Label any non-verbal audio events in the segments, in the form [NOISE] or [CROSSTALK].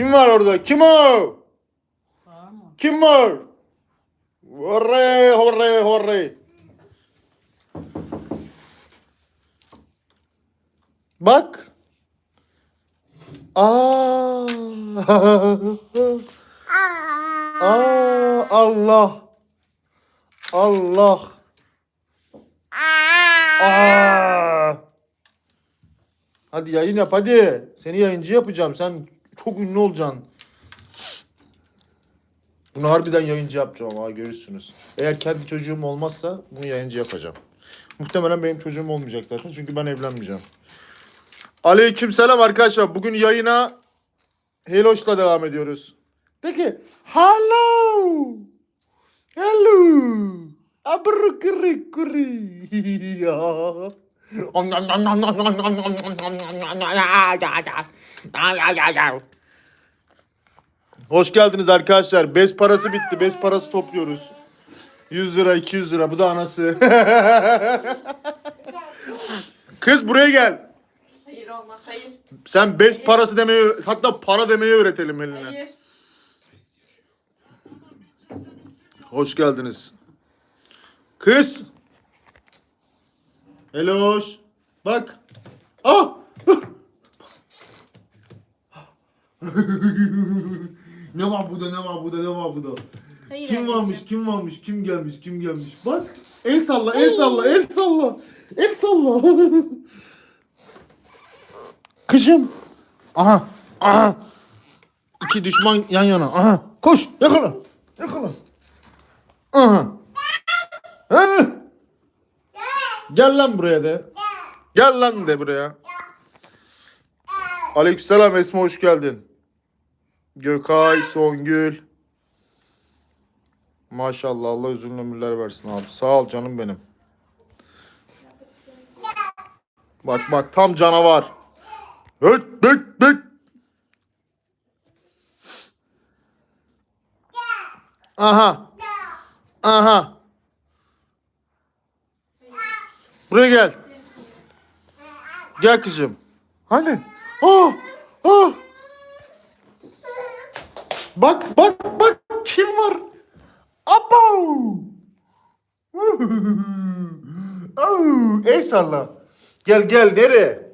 Kim var orada? Kim o? Var mı? Kim var? Horre horre horre. Bak. Aa. Aa Allah. Allah. Aa. Hadi yayın yap hadi. Seni yayıncı yapacağım. Sen çok ünlü olacaksın. Bunu harbiden yayıncı yapacağım ama görürsünüz. Eğer kendi çocuğum olmazsa bunu yayıncı yapacağım. Muhtemelen benim çocuğum olmayacak zaten çünkü ben evlenmeyeceğim. Aleyküm selam arkadaşlar. Bugün yayına Heloş'la devam ediyoruz. De ki hello. Hello. Abrukuri kuri. [LAUGHS] Hoş geldiniz arkadaşlar. Bez parası bitti. Bez parası topluyoruz. 100 lira, 200 lira. Bu da anası. [LAUGHS] Kız buraya gel. Hayır olmaz hayır. Sen bez parası demeyi, hatta para demeyi öğretelim eline. Hayır. Hoş geldiniz. Kız. Heloş. Bak. Ah. [LAUGHS] ne var burada, ne var burada, ne var burada? Hayır Kim anneciğim. varmış, kim varmış, kim gelmiş, kim gelmiş. Bak. El salla, el salla, el salla. El salla. [LAUGHS] Kızım. Aha, aha. İki düşman yan yana. Aha. Koş, yakala. Yakala. Aha. Ha. Gel lan buraya de. Gel lan de buraya. Aleykümselam Esma hoş geldin. Gökay, Songül. Maşallah Allah uzun ömürler versin abi. Sağ ol canım benim. Bak bak tam canavar. Hıt hıt hıt. Aha. Aha. Buraya gel. Gel kızım. Hani? Oh! Oh! Bak bak bak kim var? Abo! [LAUGHS] Oh, ey salla. Gel gel nereye?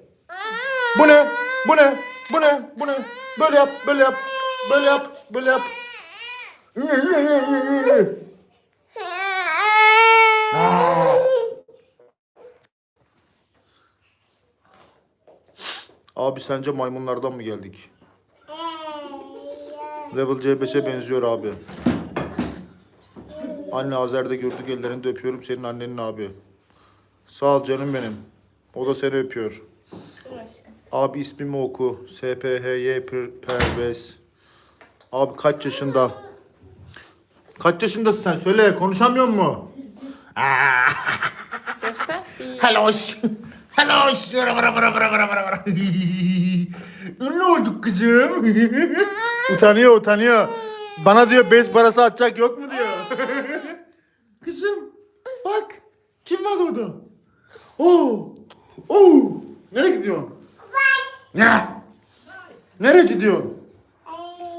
Bu ne? Bu ne? Bu ne? Bu ne? Böyle yap, böyle yap. Böyle yap, böyle yap. Abi sence maymunlardan mı geldik? Level C5'e benziyor abi. Anne Azer'de gördük ellerini de öpüyorum senin annenin abi. Sağ ol canım benim. O da seni öpüyor. Abi ismimi oku. SPHY Per- Pervez. Abi kaç yaşında? Kaç yaşındasın sen? Söyle konuşamıyor mu? Göster. Bir. [LAUGHS] Helloş. Helloş. Vara vara vara vara vara vara. [LAUGHS] Ünlü olduk kızım. [LAUGHS] utanıyor utanıyor. Bana diyor bez parası atacak yok mu diyor. [LAUGHS] kızım bak kim var orada? Oo. Oo. Nereye gidiyorsun? Ne? Nereye gidiyorsun?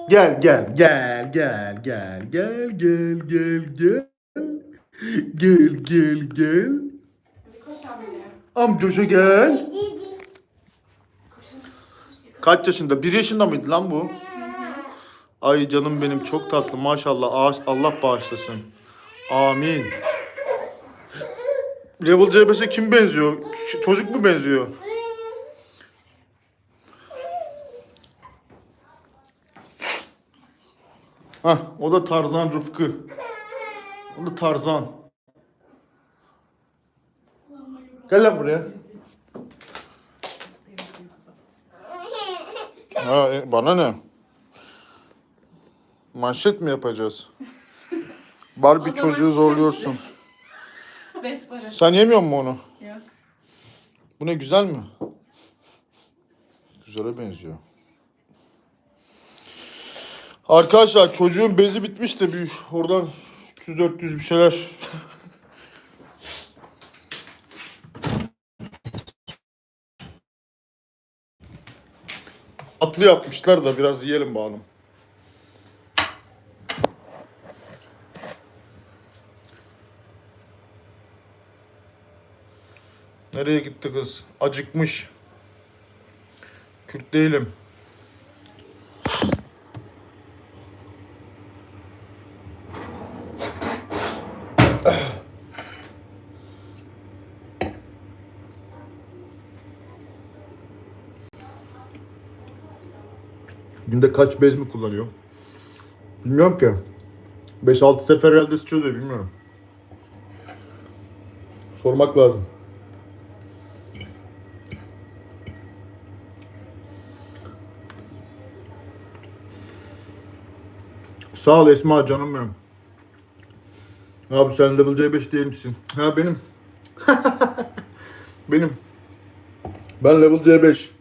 Gel gel gel gel gel gel gel gel gel. Gel gel gel. Amcoşa gel. Kaç yaşında? Bir yaşında mıydı lan bu? Ay canım benim çok tatlı maşallah. Allah bağışlasın. Amin. Level C5'e kim benziyor? Çocuk mu benziyor? Hah, o da Tarzan Rıfkı. O da Tarzan. Gel lan buraya. Ha, e, bana ne? Manşet mi yapacağız? Barbie zaman çocuğu zorluyorsun. Parası. Sen yemiyor musun onu? Yok. Bu ne güzel mi? Güzele benziyor. Arkadaşlar çocuğun bezi bitmiş de bir oradan 300-400 bir şeyler. Tatlı yapmışlar da biraz yiyelim bakalım. Nereye gitti kız? Acıkmış. Kürt değilim. Kaç bez mi kullanıyor? Bilmiyorum ki. 5-6 sefer herhalde sıçıyordur bilmiyorum. Sormak lazım. Sağ ol Esma canım benim. Abi sen level C5 değil misin? Ha benim. [LAUGHS] benim. Ben level C5.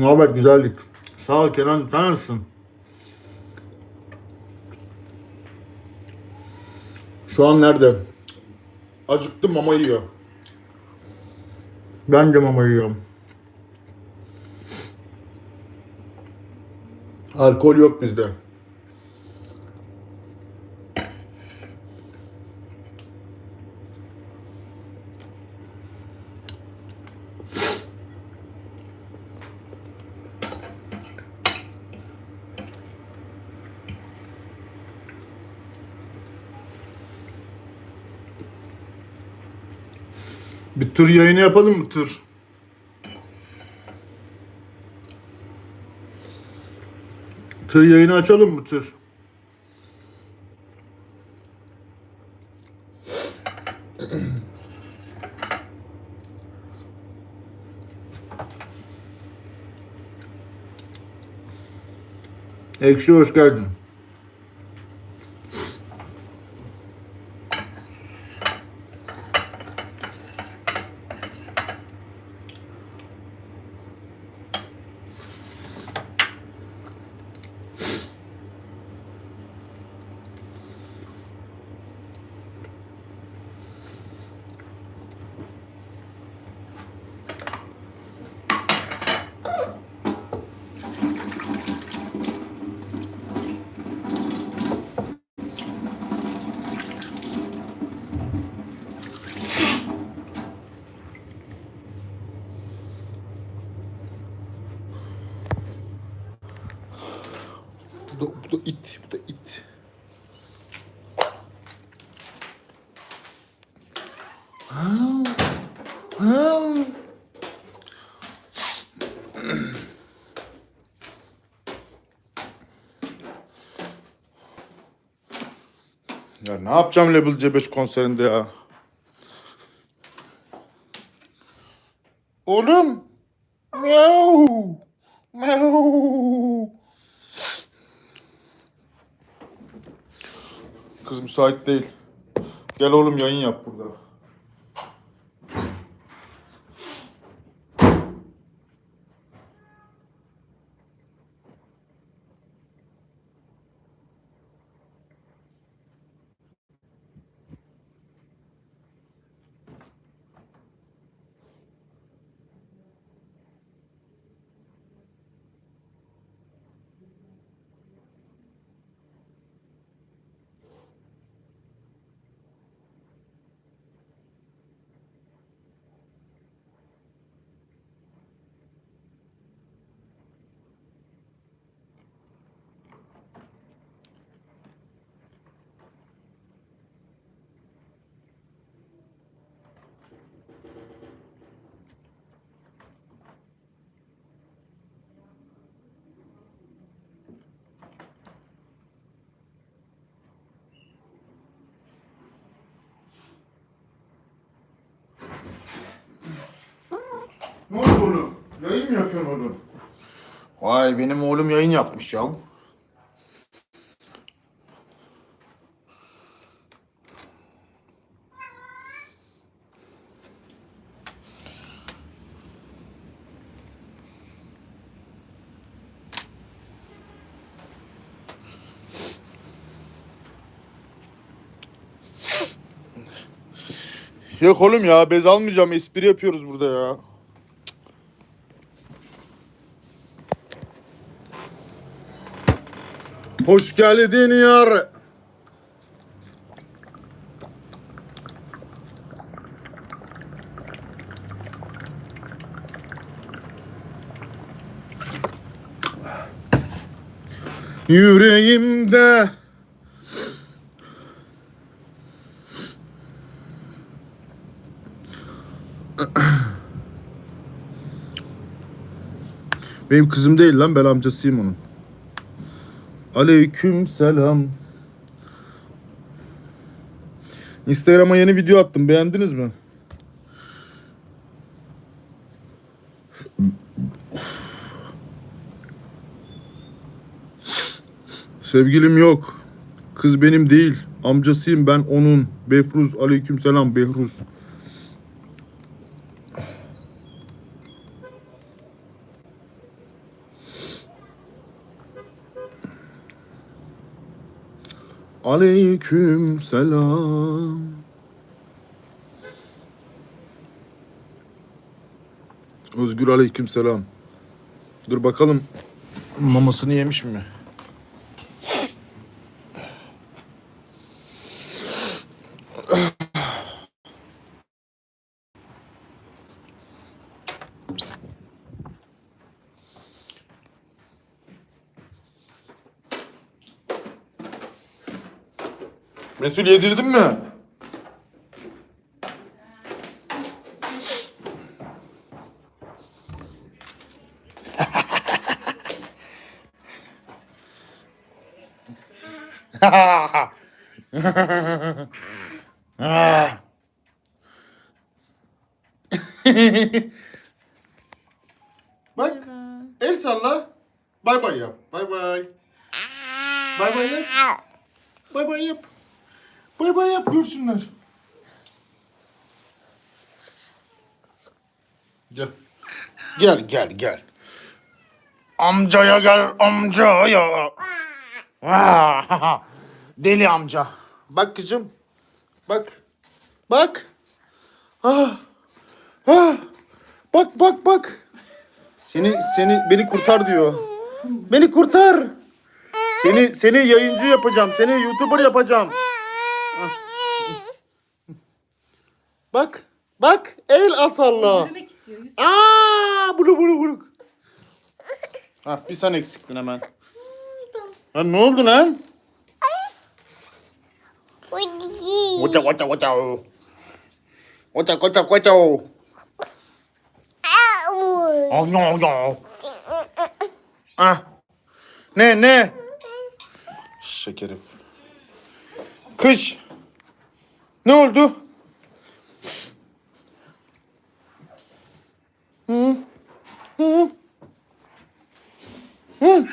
Ne haber güzellik. Sağ ol Kenan sen nasılsın? Şu an nerede? Acıktım mama yiyor. Ben de mama yiyorum. Alkol yok bizde. Tır yayını yapalım mı tır? Tır yayını açalım mı tır? Ekşi hoş geldin. Bu da, it, bu da it. Ya ne yapacağım Level C5 konserinde ya? Oğlum. Müsait değil. Gel oğlum yayın yap burada. Ne oldu oğlum? Yayın mı yapıyorsun oğlum? Vay benim oğlum yayın yapmış ya. Yok oğlum ya bez almayacağım espri yapıyoruz burada ya. Hoş geldin yar. Yüreğimde Benim kızım değil lan ben amcasıyım onun. Aleyküm selam. Instagram'a yeni video attım. Beğendiniz mi? Sevgilim yok. Kız benim değil. Amcasıyım ben onun. Befruz. Aleyküm selam Behruz. Aleyküm selam. Özgür aleyküm selam. Dur bakalım mamasını yemiş mi? Mesul yedirdin mi? Bak. El salla. Bay bay yap. Bay bay. Bay bay yap. Bay bay yap. Bay bay yap görsünler. Gel. Gel gel gel. Amcaya gel amcaya. Ah, [LAUGHS] Deli amca. Bak kızım. Bak. Bak. Ah. Ah. Bak bak bak. Seni seni beni kurtar diyor. Beni kurtar. Seni seni yayıncı yapacağım. Seni YouTuber yapacağım. Bak. Bak. El asalla. İstiyor. Aa, bulu bulu bulu. Ha, bir sen eksiktin hemen. Ha, ne oldu lan? Vata vata vata. Vata vata vata. Oh no no. Ah. Ne ne? Şeker herif. Kış. Ne oldu? Hı? Hı? Hı?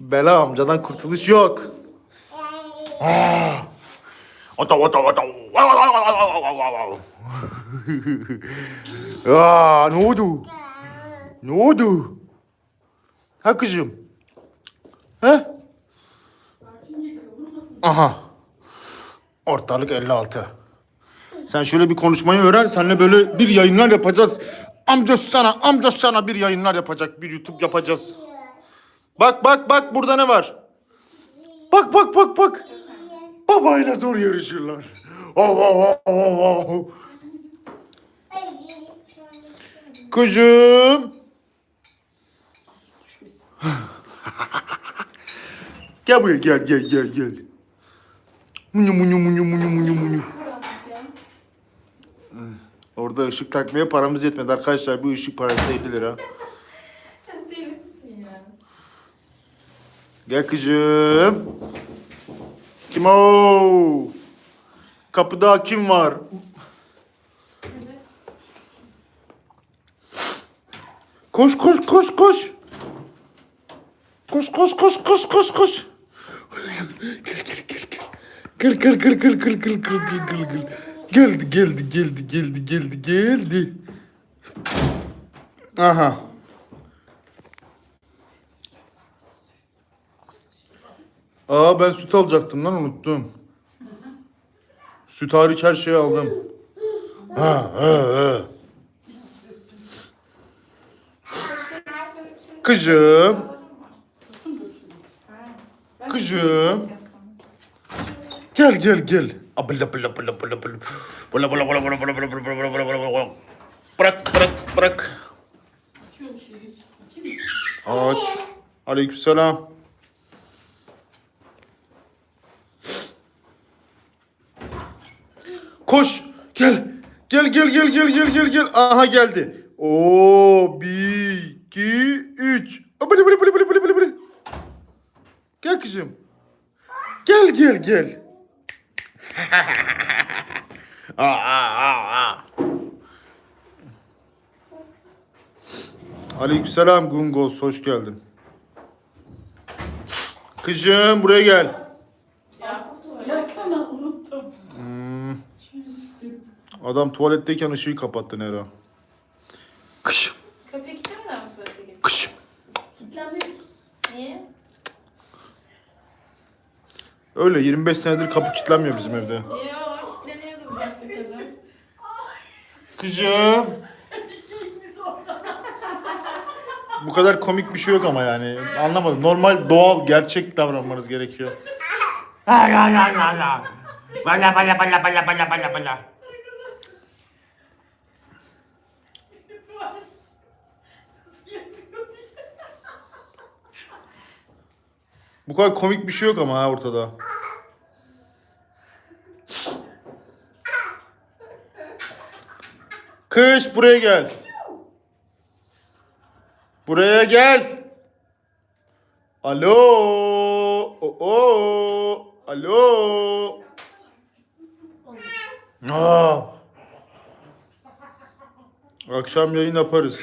Bela amcadan kurtuluş yok. Ota ota ota. Aa, ne oldu? Ne oldu? Ha kızım? Ha? Aha. Ortalık 56. Sen şöyle bir konuşmayı öğren. Seninle böyle bir yayınlar yapacağız. Amca sana, amca sana bir yayınlar yapacak. Bir YouTube yapacağız. Bak bak bak burada ne var? Bak bak bak bak. Babayla zor yarışırlar. Oh, oh, oh, oh, oh. Kuzum. Gel buraya gel gel gel gel. Munyu munyu munyu munyu munyu munyu. Orada ışık takmaya paramız yetmedi arkadaşlar. Bu ışık parası 50 lira. Deli misin ya? Gel kızım. Kim o? Kapıda kim var? Koş koş koş koş. Koş koş koş koş koş koş. Gel gel gel gel gel gel gel gel gel gel. Geldi geldi geldi geldi geldi geldi. Aha. Aa ben süt alacaktım lan unuttum. Süt hariç her şeyi aldım. Ha, ha, ha. Kızım. Kızım. Gel gel gel. Abla bla bla bla bla. Bla bla bla bla bla bla bla bla bla bla bla bla. Bırak bırak bırak. Aç. Aleykümselam. Koş. Gel. Gel gel gel gel gel gel gel. Aha geldi. Oo bir iki üç. Abli bli bli bli bli bli bli. Gel kızım. Gel gel gel. Aa, aa, aa. Aleykümselam Gungos hoş geldin. Kızım buraya gel. Unuttum. Adam tuvaletteyken ışığı kapattı Nero. Öyle 25 senedir kapı kilitlenmiyor bizim evde. Yok kilitleniyordu bıraktı kızım. Kızım. Bu kadar komik bir şey yok ama yani. Anlamadım. Normal, doğal, gerçek davranmanız gerekiyor. Ay ay ay ay ay. Bala bala bala bala bala bala bala. Bu kadar komik bir şey yok ama ha ortada. Kış buraya gel. Buraya gel. Alo. Oo. Alo. Aa. Akşam yayın yaparız.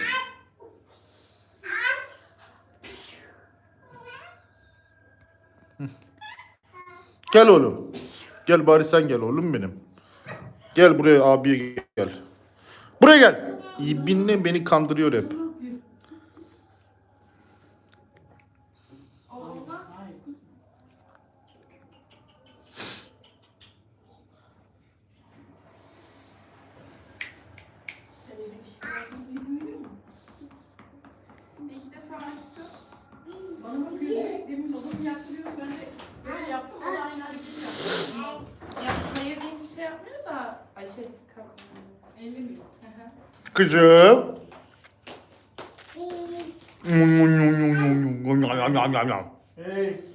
Gel oğlum. Gel bari sen gel oğlum benim. Gel buraya abiye gel. Buraya gel. İbinle beni kandırıyor hep. 그치? 음. 음. 음. 음. 음. 음. 음. 음. 음. 음. 음.